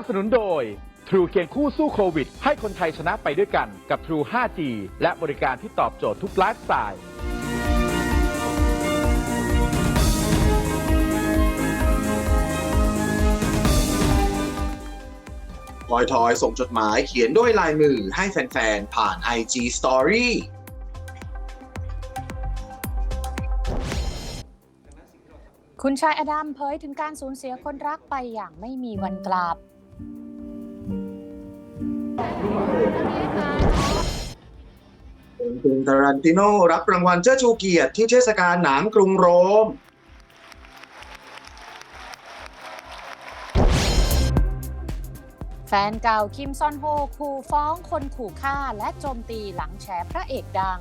บสนุนโดย True เคียงคู่สู้โควิด ให้คนไทยชนะไปด้วยกันกับ True 5G และบริการที่ตอบโจทย์ทุกไลฟ์สไตล์ทอยทอยส่งจดหมายเขียนด้วยลายมือให้แฟนๆ ผ่าน IG Story คุณชายอดัมเผยถึงการสูญเสียคนรักไปอย่างไม่มีวันกลับ คุณทารันติโนรับรางวัลเจ้าชูเกียรติที่เทศกาลหนังกรุงโรม แฟนเก่าคิมซอนโฮขู่ฟ้องคนขู่ฆ่าและโจมตีหลังแฉพระเอกดัง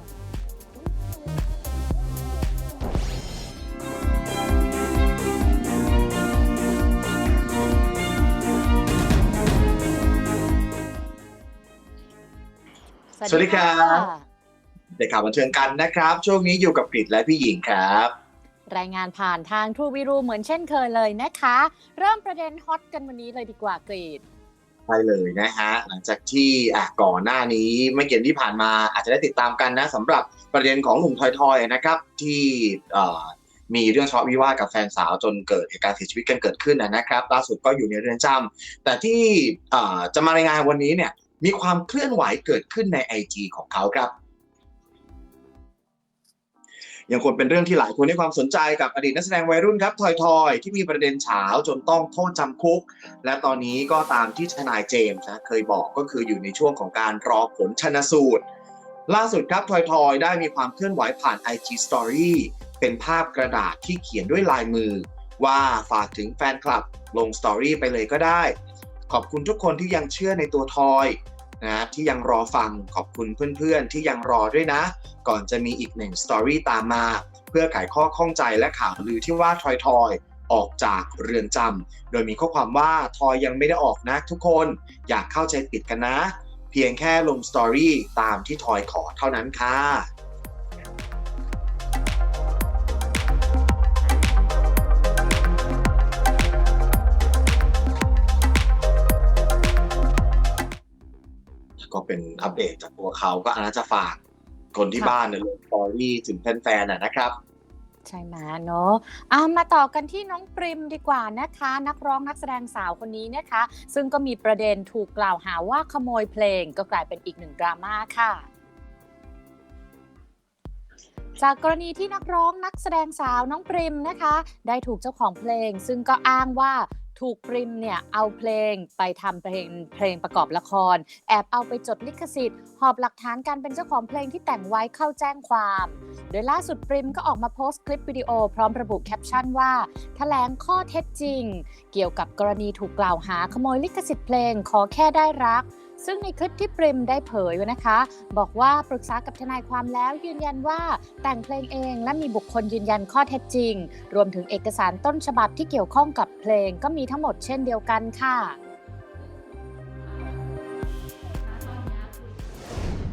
สวัสดีครับเด็กข่าวบันเทิงกันนะครับ ช่วงนี้อยู่กับกริดและพี่หญิงครับ รายงานผ่านทางทูวิรูเหมือนเช่นเคยเลยนะคะ เริ่มประเด็นฮอตกันวันนี้เลยดีกว่ากรีดใช่เลยนะฮะหลังจากที่อะก่อนหน้านี้ไม่เกี่ยนที่ผ่านมาอาจจะได้ติดตามกันนะสำหรับประเด็นของหนุ่มทอยทอยนะครับที่เอ่อมีเรื่องทะเลาะวิวาทกับแฟนสาวจนเกิดเหตุการณ์เสียชีวิตกันเกิดขึ้นนะนะครับล่าสุดก็อยู่ในเรือนจำแต่ที่เอ่อจะมารายงานวันนี้เนี่ย มีความเคลื่อนไหวเกิดขึ้นใน IG ของเขาครับยังคงเป็นเรื่องที่หลายคนให้ความสนใจกับอดีตนักแสดงวัยรุ่นครับทอยทอยที่มีประเด็นเฉาจนต้องโทษจำคุก และตอนนี้ก็ตามที่ทนายเจมส์นะเคยบอกก็คืออยู่ในช่วงของการรอผลชนสูตร ล่าสุดครับทอยทอยได้มีความเคลื่อนไหวผ่าน IG Story เป็นภาพกระดาษที่เขียนด้วยลายมือ ว่าฝากถึงแฟนคลับลงสตอรี่ไปเลยก็ได้ ขอบคุณทุกคนที่ยังเชื่อในตัวทอยนะที่ยังรอฟังขอบคุณเพื่อนๆ ที่ยังรอด้วยนะ ก่อนจะมีอีกหนึ่งสตอรี่ตามมา เพื่อไขข้อข้องใจและข่าวลือที่ว่าทอยทอยออกจากเรือนจำโดยมีข้อความว่าทอยยังไม่ได้ออกนะทุกคน อยากเข้าใจผิดกันนะ เพียงแค่ลงสตอรี่ตามที่ทอยขอเท่านั้นค่ะ เป็นอัปเดตจากตัวเขาก็อาจจะฝากคนที่ค่ะบ้านเนี่ยลงสตอรี่ถึงแฟนๆนะนะครับใช่ไหมเนาะอะมาต่อกันที่น้องปริมดีกว่านะคะ นักร้องนักแสดงสาวคนนี้นะคะ ซึ่งก็มีประเด็นถูกกล่าวหาว่าขโมยเพลงก็กลายเป็นอีกหนึ่งดราม่าค่ะจากกรณีที่นักร้องนักแสดงสาวน้องปริมนะคะ ได้ถูกเจ้าของเพลง ซึ่งก็อ้างว่า ถูกปริมเนี่ยเอาเพลงไปทำเพลงเพลงประกอบละคร แอบเอาไปจดลิขสิทธิ์ หอบหลักฐานการเป็นเจ้าของเพลงที่แต่งไว้เข้าแจ้งความ โดยล่าสุดปริมก็ออกมาโพสต์คลิปวิดีโอพร้อมระบุแคปชั่นว่าแถลงข้อเท็จจริง เกี่ยวกับกรณีถูกกล่าวหาขโมยลิขสิทธิ์เพลงขอแค่ได้รัก ซึ่งในคลิปที่ปริมได้เผยไว้นะคะ บอกว่าปรึกษากับทนายความแล้วยืนยันว่าแต่งเพลงเองและมีบุคคลยืนยันข้อเท็จจริง รวมถึงเอกสารต้นฉบับที่เกี่ยวข้องกับเพลงก็มีทั้งหมดเช่นเดียวกันค่ะ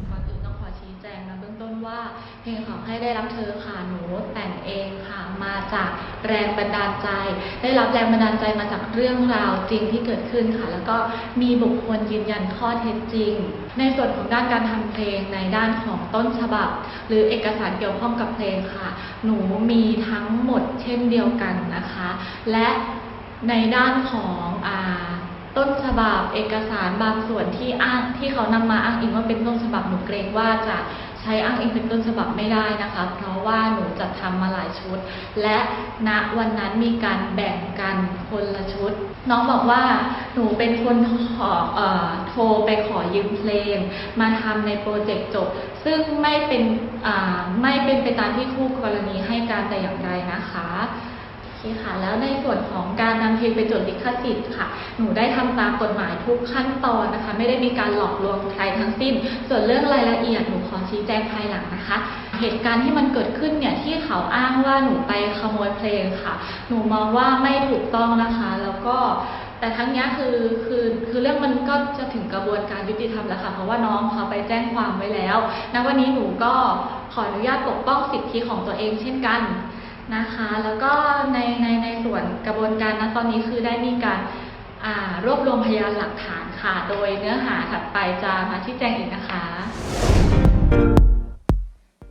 ก่อนอื่นต้องขอชี้แจงนะเบื้องต้นว่า พลงของให้ได้รับเธอค่ะหนูแต่งเองค่ะมาจากแรงบันดาลใจ ได้รับแรงบันดาลใจมาจากเรื่องราวจริงที่เกิดขึ้นค่ะ แล้วก็มีบุคคลยืนยันข้อเท็จจริง ในส่วนของด้านการทำเพลงในด้านของต้นฉบับ หรือเอกสารเกี่ยวข้องกับเพลงค่ะ หนูมีทั้งหมดเช่นเดียวกันนะคะ และในด้านของอ่าต้นฉบับเอกสารบางส่วนที่อ้างที่เขานำมาอ้างอิงว่าเป็นต้นฉบับหนูเกรงว่าจะ ช้อ้างอิงเป็นต้นฉบับไม่ได้นะคะ เพราะว่าหนูจัดทำมาหลายชุด และณวันนั้นมีการแบ่งกันคนละชุด น้องบอกว่าหนูเป็นคนขอเอ่อโทรไปขอยืมเพลง มาทำในโปรเจกต์จบ ซึ่งไม่เป็นอ่าไม่เป็นไปตามที่คู่กรณีให้การแต่อย่างใดนะคะ คค่ะแล้วในส่วนของการนำเพลงไปจดลิขสิทธิ์ค่ะ หนูได้ทำตามกฎหมายทุกขั้นตอนนะคะ ไม่ได้มีการหลอกลวงใครทั้งสิ้น ส่วนเรื่องรายละเอียดหนูขอชี้แจงภายหลังนะคะ เหตุการณ์ที่มันเกิดขึ้นเนี่ยที่เขาอ้างว่าหนูไปขโมยเพลงค่ะ หนูมองว่าไม่ถูกต้องนะคะ แล้วก็แต่ทั้งนี้คือคือคือเรื่องมันก็จะถึงกระบวนการยุติธรรมแล้วค่ะ เพราะว่าน้องเขาไปแจ้งความไว้แล้วณวันนี้หนูก็ขออนุญาตปกป้องสิทธิของตัวเองเช่นกัน นะคะแล้วก็ในในในส่วนกระบวนการนะตอนนี้คือได้มีการรวบรวมพยานหลักฐานค่ะ โดยเนื้อหาถัดไปจะมาชี้แจงอีกนะคะ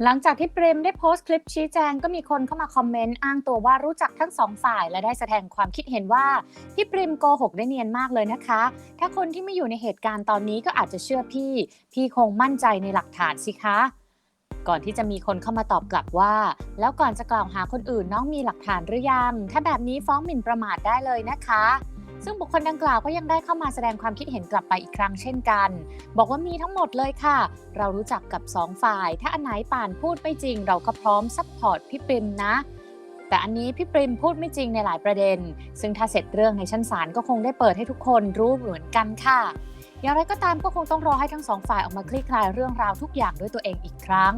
หลังจากที่เปรมได้โพสต์คลิปชี้แจงก็มีคนเข้ามาคอมเมนต์อ้างตัวว่ารู้จักทั้งสองฝ่าย และได้แสดงความคิดเห็นว่าพี่เปรมโกหกได้เนียนมากเลยนะคะ ถ้าคนที่ไม่อยู่ในเหตุการณ์ตอนนี้ก็อาจจะเชื่อพี่ พี่คงมั่นใจในหลักฐานสิคะ ก่อนที่จะมีคนเข้ามาตอบกลับว่า แล้วก่อนจะกล่าวหาคนอื่นน้องมีหลักฐานหรือยัง ถ้าแบบนี้ฟ้องหมิ่นประมาทได้เลยนะคะ ซึ่งบุคคลดังกล่าวก็ยังได้เข้ามาแสดงความคิดเห็นกลับไปอีกครั้งเช่นกัน บอกว่ามีทั้งหมดเลยค่ะ เรารู้จักกับสองฝ่าย ถ้าอันไหนป่านพูดไม่จริง เราก็พร้อมซัพพอร์ตพี่ปริมนะแต่อันนี้พี่ปริมพูดไม่จริงในหลายประเด็น ซึ่งถ้าเสร็จเรื่องในชั้นศาลก็คงได้เปิดให้ทุกคนรู้เหมือนกันค่ะ อย่างไรก็ตามก็คงต้องรอให้ทั้งสองฝ่ายออกมาคลี่คลายเรื่องราวทุกอย่างด้วยตัวเองอีกครั้ง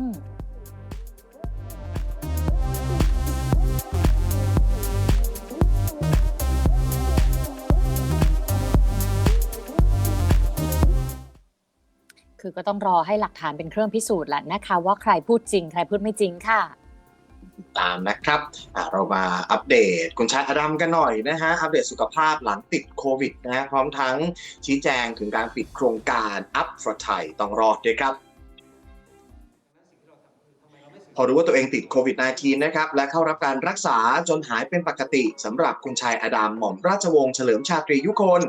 คือก็ต้องรอให้หลักฐานเป็นเครื่องพิสูจน์แหละนะคะ ว่าใครพูดจริง ใครพูดไม่จริงค่ะ ตามนะครับเรามาอัปเดตคุณชายอดัมกันหน่อยนะฮะอัปเดตสุขภาพหลังติดโควิดนะฮะพร้อมทั้งชี้แจงถึงการปิดโครงการ Up for Thai ต้องรอดด้วยครับพอรู้ว่าตัวเองติดโควิด -19 นะครับ และเข้ารับการรักษาจนหายเป็นปกติสำหรับคุณชายอดัมหม่อมราชวงศ์เฉลิมชาตรียุคน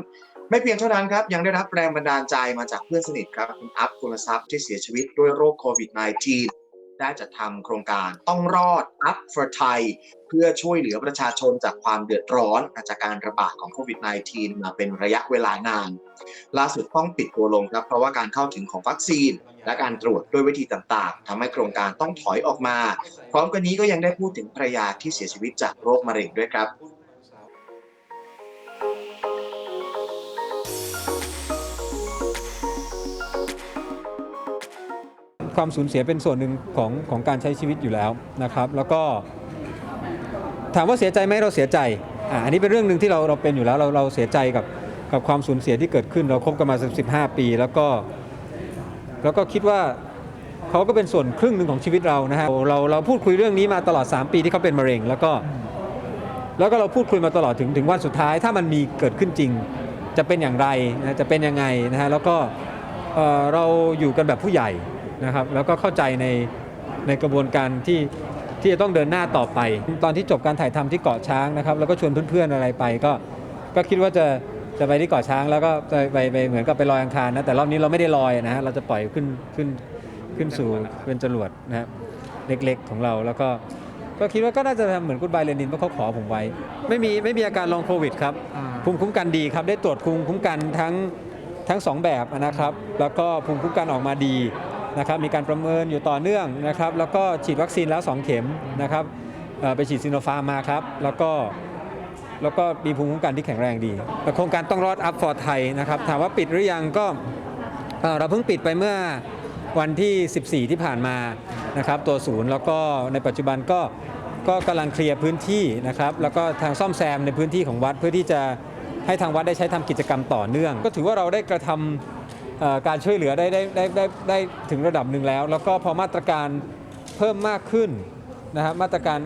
ไม่เพียงเท่านั้นครับ ยังได้รับแรงบันดาลใจมาจากเพื่อนสนิทครับ คุณอัพกุลทรัพย์ที่เสียชีวิตด้วยโรคโควิด -19 ได้จัดทำโครงการต้องรอด Up for Thai เพื่อช่วยเหลือประชาชนจากความเดือดร้อนจากการระบาดของโควิด -19 มาเป็นระยะเวลานาน ล่าสุดต้องปิดตัวลงครับ เพราะว่าการเข้าถึงของวัคซีน และการตรวจด้วยวิธีต่างๆทำให้โครงการต้องถอยออกมา พร้อมกันนี้ก็ยังได้พูดถึงภรรยาที่เสียชีวิตจากโรคมะเร็งด้วยครับ ความสูญเสียเป็นส่วนหนึ่งของของการใช้ชีวิตอยู่แล้วนะครับ แล้วก็ถามว่าเสียใจไหมเราเสียใจอ่าอันนี้เป็นเรื่องหนึ่งที่เราเราเป็นอยู่แล้วเราเราเสียใจกับกับความสูญเสียที่เกิดขึ้น เราคบกันมาสิบห้าปี แล้วก็แล้วก็คิดว่าเขาก็เป็นส่วนครึ่งหนึ่งของชีวิตเรานะฮะเราเราพูดคุยเรื่องนี้มาตลอด 3 ปีที่เขาเป็นมะเร็ง แล้วก็แล้วก็เราพูดคุยมาตลอดถึงถึงวันสุดท้าย ถ้ามันมีเกิดขึ้นจริง จะเป็นอย่างไรนะจะเป็นยังไงนะฮะแล้วก็เราอยู่กันแบบผู้ใหญ่ นะครับแล้วก็เข้าใจในในกระบวนการที่ที่จะต้องเดินหน้าต่อไป ตอนที่จบการถ่ายทำที่เกาะช้างนะครับแล้วก็ชวนเพื่อนๆอะไรไปก็ก็คิดว่าจะจะไปที่เกาะช้างแล้วก็ไปไปไปเหมือนกับไปลอยอังคารนะแต่รอบนี้เราไม่ได้ลอยนะฮะเราจะปล่อยขึ้นขึ้นขึ้นสู่เป็นจรวดนะครับเล็กๆของเราแล้วก็ก็คิดว่าก็น่าจะทำเหมือนคุณบายเลนินเพราะเขาขอผมไว้ ไม่มีไม่มีอาการลองโควิดครับภูมิคุ้มกันดีครับ ได้ตรวจภูมิคุ้มกันทั้งทั้งสองแบบนะครับ แล้วก็ภูมิคุ้มกันออกมาดี นะครับมีการประเมินอยู่ต่อเนื่องนะครับแล้วก็ฉีดวัคซีนแล้ว 2 เข็มนะครับไปฉีดซิโนฟาร์มมาครับแล้วก็แล้วก็มีภูมิคุ้มกันที่แข็งแรงดี โครงการต้องรอดอัพฟอร์ไทยนะครับถามว่าปิดหรือยังก็เราเพิ่งปิดไปเมื่อวันที่ 14 ที่ผ่านมานะครับตัวศูนย์แล้วก็ในปัจจุบันก็ก็กำลังเคลียร์พื้นที่นะครับแล้วก็ทางซ่อมแซมในพื้นที่ของวัดเพื่อที่จะให้ทางวัดได้ใช้ทำกิจกรรมต่อเนื่อง ก็ถือว่าเราได้กระทำเอ่อ การช่วยเหลือได้ได้ได้ได้ได้ถึงระดับหนึ่งแล้ว แล้วก็พอมาตรการเพิ่มมากขึ้นนะครับมาตรการ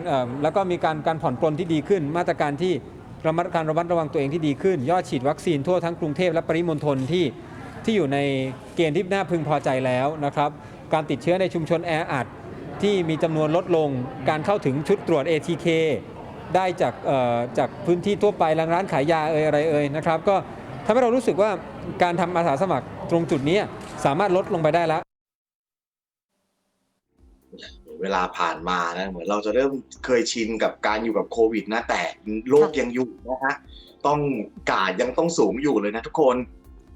แล้วก็มีการการผ่อนปลนที่ดีขึ้น มาตรการที่ระมัดการระมัดระวังตัวเองที่ดีขึ้น ยอดฉีดวัคซีนทั่วทั้งกรุงเทพและปริมณฑลที่ที่อยู่ในเกณฑ์ที่น่าพึงพอใจแล้วนะครับการติดเชื้อในชุมชนแออัดที่มีจำนวนลดลงการเข้าถึงชุดตรวจ ATK ได้จากจากพื้นที่ทั่วไปร้านร้านขายยาเอ่ยอะไรเอ่ยนะครับก็ทำให้เรารู้สึกว่าการทำอาสาสมัคร ตรงจุดนี้สามารถลดลงไปได้แล้ว เวลาผ่านมานะเหมือนเราจะเริ่มเคยชินกับการอยู่กับโควิดนะแต่โลกยังอยู่นะฮะต้องกาดยังต้องสูงอยู่เลยนะทุกคน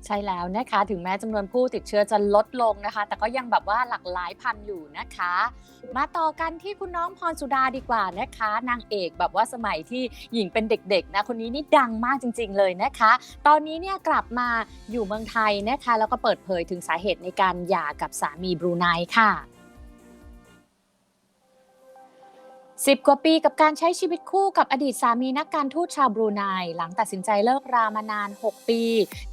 ใช่แล้วนะคะ ถึงแม้จำนวนผู้ติดเชื้อจะลดลงนะคะ แต่ก็ยังแบบว่าหลักหลายพันอยู่นะคะ มาต่อกันที่คุณน้องพรสุดาดีกว่านะคะ นางเอกแบบว่าสมัยที่หญิงเป็นเด็กๆนะคนนี้นี่ดังมากจริง ๆ เลยนะคะ ตอนนี้เนี่ยกลับมาอยู่เมืองไทยนะคะ แล้วก็เปิดเผยถึงสาเหตุในการหย่ากับสามีบรูไนค่ะ สิบกว่าปีกับการใช้ชีวิตคู่กับอดีตสามีนักการทูตชาวบรูไนหลังตัดสินใจเลิกรามานาน 6 ปี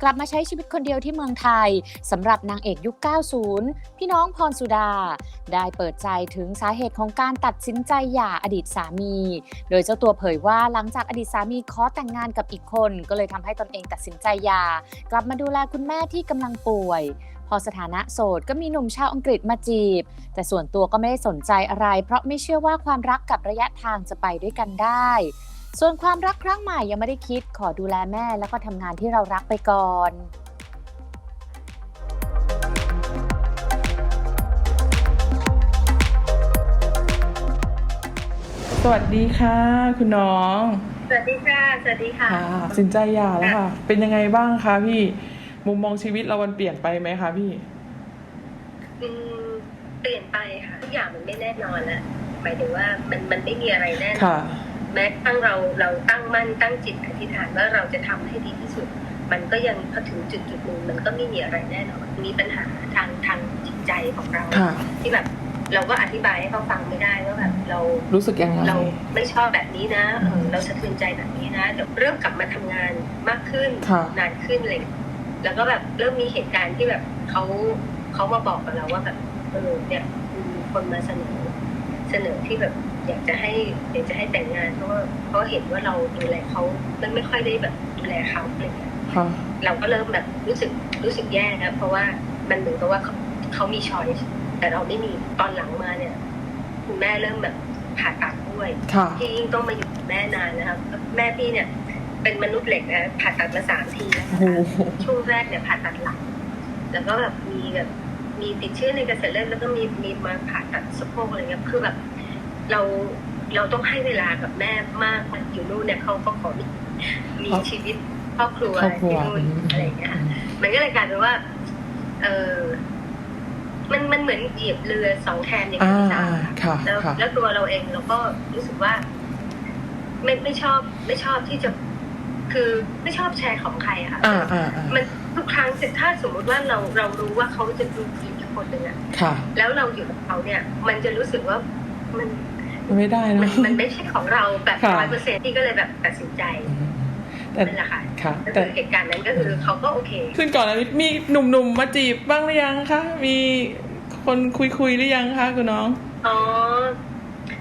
กลับมาใช้ชีวิตคนเดียวที่เมืองไทยสำหรับนางเอกยุค 90 พี่น้องพรสุดา ได้เปิดใจถึงสาเหตุของการตัดสินใจหย่าอดีตสามี โดยเจ้าตัวเผยว่าหลังจากอดีตสามีขอแต่งงานกับอีกคน ก็เลยทำให้ตนเองตัดสินใจหย่ากลับมาดูแลคุณแม่ที่กำลังป่วย พอสถานะโสดก็มีหนุ่มชาวอังกฤษมาจีบ แต่ส่วนตัวก็ไม่ได้สนใจอะไร เพราะไม่เชื่อว่าความรักกับระยะทางจะไปด้วยกันได้ ส่วนความรักครั้งใหม่ยังไม่ได้คิดขอดูแลแม่แล้วก็ทำงานที่เรารักไปก่อนสวัสดีค่ะ คุณน้อง สวัสดีค่ะ สวัสดีค่ะค่ะสินใจหย่าแล้วค่ะ เป็นยังไงบ้างคะพี่ มุมมองชีวิตเรามันเปลี่ยนไปไหมคะพี่ อืมเปลี่ยนไปค่ะทุกอย่างมันไม่แน่นอนแล้วหมายถึงว่ามันมันไม่มีอะไรแน่นอนค่ะ แม้กระทั่งเราเราตั้งมั่นตั้งจิตอธิษฐานว่าเราจะทำให้ดีที่สุด มันก็ยังพอถึงจุดจุดหนึ่งมันก็ไม่มีอะไรแน่นอน มีปัญหาทางทางจิตใจของเรา ค่ะ ที่แบบเราก็อธิบายให้เขาฟังไม่ได้ว่าแบบเรา รู้สึกยังไง เราไม่ชอบแบบนี้นะเออเราสะเทือนใจแบบนี้นะเดี๋ยวเริ่มกลับมาทำงานมากขึ้นค่ะ นานขึ้นเลย แล้วก็แบบเริ่มมีเหตุการณ์ที่แบบเขาเขามาบอกกับเราว่าแบบเออเนี่ยมีคนมาเสนอ เสนอที่แบบอยากจะให้อยากจะให้แต่งงานเพราะว่าเพราะเห็นว่าเราดูแลเขามันไม่ค่อยได้แบบดูแลเขาอะไรเงี้ยค่ะเราก็เริ่มแบบรู้สึกรู้สึกแย่นะเพราะว่ามันเหมือนกับว่าเขาเขามีช้อยส์แต่เราไม่มีตอนหลังมาเนี่ยคุณแม่เริ่มแบบผ่าตัดด้วยค่ะที่ยิ่งต้องมาอยู่กับแม่นานนะครับ แม่พี่เนี่ย เป็นมนุษย์เหล็กนะผ่าตัดมาสามทีแล้วโอ้นะโหคะช่วงแรกเนี่ยผ่าตัดหลังแล้วก็แบบมีแบบมีติดเชื้อในกระแสเลือดแล้วก็มีมีมาผ่าตัดสะโพกอะไรเงี้ยคือแบบเราเราต้องให้เวลากับแม่มากอยู่นู่นเนี่ยเขาก็ขอมีมีชีวิตครอบครัวครอบครัวที่นู่นอะไรเงี้ยมันก็เลยกลายเป็นว่า เออมันมันเหมือนเหยียบเรือสองแคมอย่างอ่าที่สาอ่ามค่ะแล้วค่ะแล้วตัวเราเองเราก็รู้สึกว่า ไม่ไม่ชอบ ไม่ชอบที่จะ คือไม่ชอบแชร์ของใครอะค่ะอ่าอ่าอ่ามันทุกครั้งถ้าสมมุติว่าเราเรารู้ว่าเขาจะดูดีกับคนหนึ่งอะค่ะ แล้วเราอยู่กับเขาเนี่ย มันจะรู้สึกว่ามันมันไม่ได้มัเนาะนมันไม่ใช่ของเราแบบค่ะ ร้อยเปอร์เซ็นที่ก็เลยแบบตัดสินใจอืมแต่นั่นแหละค่ะค่ะ ก็แต่ คือเหตุการณ์นั้นก็คือเขาก็โอเคขึ้นก่อนอันนี้มีหนุ่มๆ มาจีบบ้างหรือยังคะ มีคนคุยคุยๆหรือยังคะคุณน้อง อ๋อ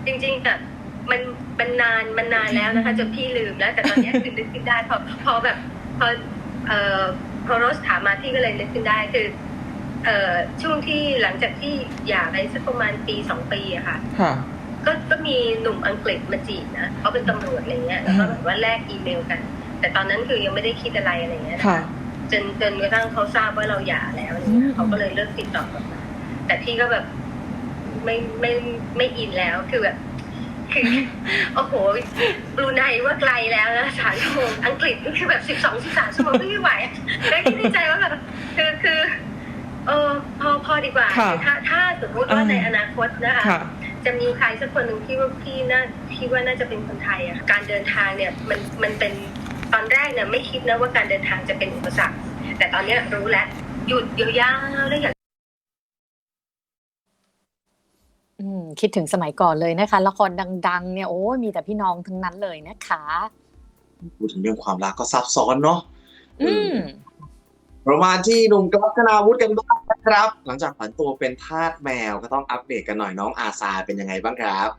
จริงๆแบบ มันมันนานมันนานแล้วนะคะจนพี่ลืมแล้ว แต่ตอนเนี้ยคือนึกขึ้นได้พอพอแบบพอเอ่อพอโรสถามมาพี่ก็เลยนึกขึ้นได้คือ เอ่อช่วงที่หลังจากที่หย่าไปสักประมาณปีสองปีอะค่ะ ค่ะ ก็ก็มีหนุ่มอังกฤษมาจีบนะเขาเป็นตำรวจอะไรเงี้ยแล้วก็แบบว่าแลกอีเมลกัน แต่ตอนนั้นคือยังไม่ได้คิดอะไรอะไรเงี้ยนะค่ะ จนจนกระทั่งเขาทราบว่าเราหย่าแล้วอะไรอืเงี้มยเขาก็เลยเลิกติดต่อกลับมาแต่พี่ก็แบบไม่ไม่ไม่อินแล้วคือแบบ คือโอ้โหบรูไนว่าไกลแล้วนะสามชั่วโมงอังกฤษนี่คือแบบสิบสองสิบสามชั่วโมงไม่ไหวอะแล้วคิดในใจว่าแบบคือคือเออพอพอดีกว่า ค่ะถ้าถ้าสมมติว่าอ่าในอนาคตนะคะ ค่ะ จะมีใครสักคนหนึ่งที่ว่าพี่น่าพี่ว่าน่าจะเป็นคนไทยอะการเดินทางเนี่ยมันมันเป็นตอนแรกเนี่ยไม่คิดนะว่าการเดินทางจะเป็นอุปสรรค แต่ตอนเนี้ยรู้แล้วหยุดยาวๆแล้วอยาก อืม คิดถึงสมัยก่อนเลยนะคะ ละครดัง ๆ เนี่ยโอ้ยมีแต่พี่น้องทั้งนั้นเลยนะคะพูดถึงเรื่องความรักก็ซับซ้อนเนาะอืมประมาณที่หนุ่มกอล์ฟธนาวุฒิกันบ้างนะครับ หลังจากผันตัวเป็นทาสแมวก็ต้องอัปเดตกันหน่อยน้องอาซาเป็นยังไงบ้างครับ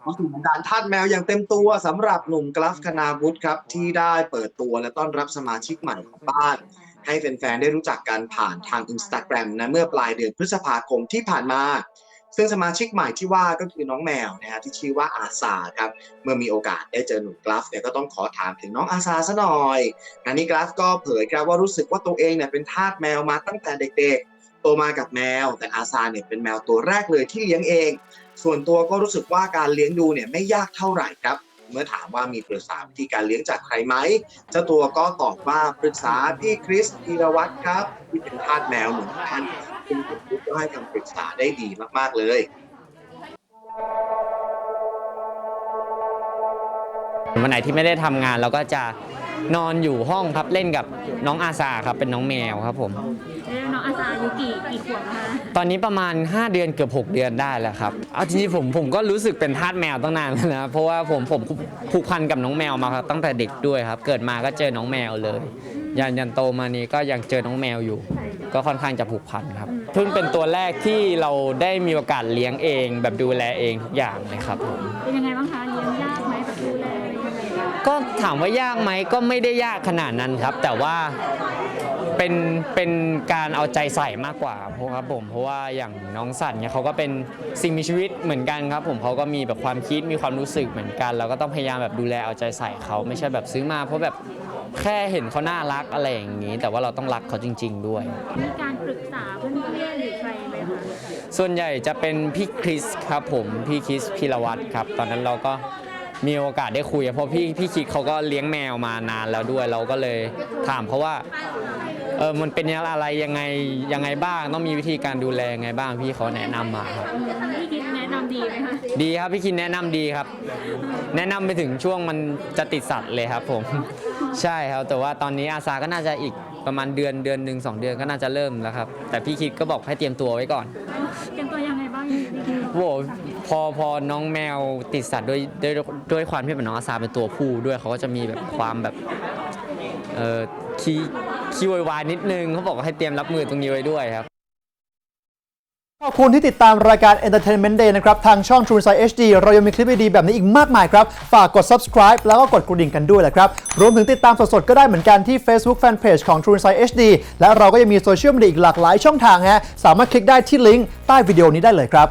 เข้าสู่วงการทาสแมวอย่างเต็มตัวสำหรับหนุ่มกราฟคณาวุฒิครับ ที่ได้เปิดตัวและต้อนรับสมาชิกใหม่ของบ้าน ให้แฟนๆ ได้รู้จักกันผ่านทางอินสตาแกรมนะเมื่อปลายเดือนพฤษภาคมที่ผ่านมา ซึ่งสมาชิกใหม่ที่ว่าก็คือน้องแมวนะฮะที่ชื่อว่าอาซาครับเมื่อมีโอกาสได้เจอหนุ่มกราฟเนี่ยก็ต้องขอถามถึงน้องอาซาซะหน่อยงานนี้กราฟก็เผยครับว่ารู้สึกว่าตัวเองเนี่ยเป็นทาสแมวมาตั้งแต่เด็กๆ โตมากับแมว แต่อาซาเนี่ยเป็นแมวตัวแรกเลยที่เลี้ยงเอง ส่วนตัวก็รู้สึกว่าการเลี้ยงดูเนี่ยไม่ยากเท่าไหร่ครับ เมื่อถามว่ามีปรึกษาวิธีการเลี้ยงจากใครไหมเจ้าตัวก็ตอบว่าปรึกษาพี่คริสธีรวัตรครับ ที่เป็นทาสแมวเหมือนกันซึ่งผมคิดว่าให้คำปรึกษาได้ดีมากๆเลยวันไหนที่ไม่ได้ทำงานเราก็จะนอนอยู่ห้องครับเล่นกับน้องอาซาครับเป็นน้องแมวครับผม องอาซาอายุกี่กี่ขวบแล้วคะตอนนี้ประมาณ 5 เดือนเกือบ 6 เดือนได้แล้วครับเอาจริงๆผมผมก็รู้สึกเป็นทาสแมวตั้งนานแล้วนะ เพราะว่าผมผมผูกพันกับน้องแมวมาครับตั้งแต่เด็กด้วยครับ เกิดมาก็เจอน้องแมวเลย ยันยันโตมานี้ก็ยังเจอน้องแมวอยู่ ก็ค่อนข้างจะผูกพันครับเพิ่งเป็นตัวแรกที่เราได้มีโอกาสเลี้ยงเอง แบบดูแลเองทุกอย่างเลยครับผม เป็นยังไงบ้างคะเลี้ยงยากไหมแบบดูแลอะไรยังไงบ้างก็ถามว่ายากไหมก็ไม่ได้ยากขนาดนั้นครับ แต่ว่า เป็นเป็นการเอาใจใส่มากกว่าเพราะครับผมเพราะว่าอย่างน้องสัตว์เนี่ยเขาก็เป็นสิ่งมีชีวิตเหมือนกันครับ ผมเขาก็มีแบบความคิดมีความรู้สึกเหมือนกัน เราก็ต้องพยายามแบบดูแลเอาใจใส่เขาไม่ใช่แบบซื้อมาเพราะแบบแค่เห็นเขาน่ารักอะไรอย่างนี้ แต่ว่าเราต้องรักเขาจริง ๆ ด้วย มีการปรึกษาเพื่อนๆหรือใครไหมคะส่วนใหญ่จะเป็นพี่คริสครับผมพี่คริสพิรวัตรครับ ตอนนั้นเราก็มีโอกาสได้คุยเพราะพี่พี่คริสเขาก็เลี้ยงแมวมานานแล้วด้วย เราก็เลยถามเขาว่า เออมันเป็นอะไรยังไงยังไงบ้าง ต้องมีวิธีการดูแลยังไงบ้างพี่เขาแนะนำมาครับ พี่คิดแนะนำดีไหมคะดีครับพี่คินแนะนำดีครับ แนะนำไปถึงช่วงมันจะติดสัตว์เลยครับผม ใช่ครับแต่ว่าตอนนี้อาซาก็น่าจะอีกประมาณเดือนเดือนหนึ่งสองเดือนก็น่าจะเริ่มแล้วครับ แต่พี่คิดก็บอกให้เตรียมตัวไว้ก่อนเตรียมตัวยังไงบ้างพี่คิดโอ้โหพอพอน้องแมวติดสัตว์ด้วยด้วยด้วยความที่เป็นน้องอาซาเป็นตัวผู้ด้วยเขาก็จะมีแบบความแบบเออขี้ ขี้โวยวายนิดนึงเขาบอกว่าให้เตรียมรับมือตรงนี้ไว้ด้วยครับ ขอบคุณที่ติดตามรายการ Entertainment Day นะครับ ทางช่อง True Insight HD เรายังมีคลิปดีๆแบบนี้อีกมากมายครับ ฝากกด subscribe แล้วก็กดกระดิ่งกันด้วยแหละครับ รวมถึงติดตามสดๆ ก็ได้เหมือนกันที่ Facebook Fanpage ของ True Insight HD และเราก็ยังมีโซเชียลมีเดียอีกหลากหลายช่องทางฮะสามารถคลิกได้ที่ลิงก์ใต้วิดีโอนี้ได้เลยครับ